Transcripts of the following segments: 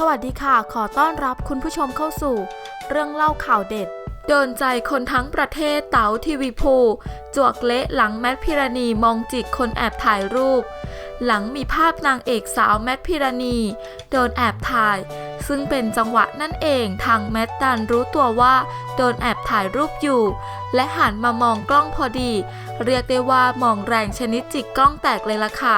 สวัสดีค่ะ ขอต้อนรับคุณผู้ชมเข้าสู่ เรื่องเล่าข่าวเด็ด โดนใจคนทั้งประเทศเต๋าทีวีภูจวกเละหลังแมทพิรณีมองจิกคนแอบถ่ายรูป หลังมีภาพนางเอกสาวแมทพิรณีโดนแอบถ่าย ซึ่งเป็นจังหวะนั่นเองทางแมทดันรู้ตัวว่าโดนแอบถ่ายรูปอยู่ และหันมามองกล้องพอดี เรียกได้ว่ามองแรงชนิดจิกกล้องแตกเลยล่ะค่ะ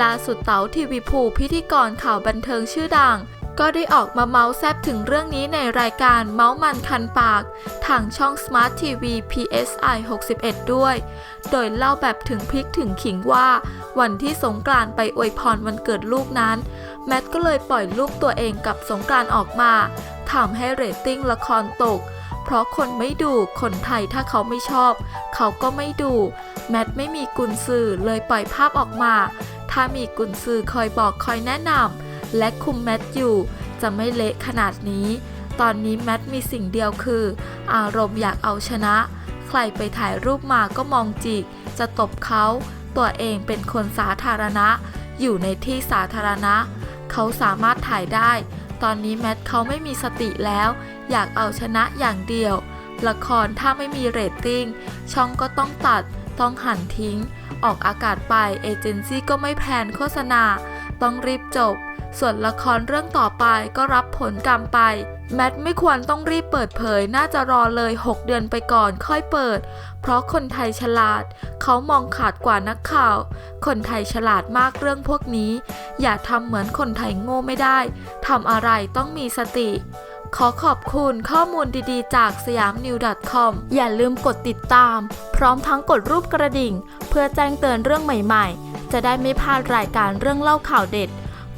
ล่าสุดเต๋าทีวีภูพิธีกรข่าวบันเทิงชื่อดัง ก็ได้ออกมาเมาส์แซบถึงเรื่องนี้ในรายการเมาส์มันคันปาก ทางช่อง Smart TV PSI 61 ด้วย โดยเล่าแบบถึงพริกถึงขิงว่า วันที่สงกรานต์ไปอวยพรวันเกิดลูกนั้น แมทก็เลยปล่อยรูปตัวเองกับสงกรานต์ออกมาทำให้เรตติ้งละครตก เพราะคนไม่ดูคนไทยถ้าเขาไม่ชอบ เขาก็ไม่ดู แมทไม่มีกุญสือเลยปล่อยภาพออกมา ถ้ามีกุญสือคอยบอกคอยแนะนำ และคุมแมทอยู่จะไม่เละขนาดนี้ ตอนนี้แมทมีสิ่งเดียวคือ อารมณ์อยากเอาชนะ ใครไปถ่ายรูปมาก็มองจิก จะตบเขาตัวเองเป็นคนสาธารณะ อยู่ในที่สาธารณะ เขาสามารถถ่ายได้ ตอนนี้แมทเขาไม่มีสติแล้ว อยากเอาชนะอย่างเดียว ละครถ้าไม่มีเรตติ้ง ช่องก็ต้องตัด ต้องหันทิ้ง ออกอากาศไปเอเจนซี่ก็ไม่แพลนโฆษณา ต้องรีบจบ ส่วนละครเรื่องต่อไปก็รับผลกรรมไป แมทไม่ควรต้องรีบเปิดเผย น่าจะรอเลย 6 เดือนไปก่อนค่อยเปิด เพราะคนไทยฉลาด เขามองขาดกว่านักข่าว คนไทยฉลาดมากเรื่องพวกนี้ อย่าทำเหมือนคนไทยโง่ไม่ได้ทำอะไรต้องมีสติขอขอบคุณข้อมูลดีๆ จากสยามนิว .com อย่าลืมกดติดตาม พร้อมทั้งกดรูปกระดิ่ง เพื่อแจ้งเตือนเรื่องใหม่ๆ จะได้ไม่พลาดรายการเรื่องเล่าข่าวเด็ด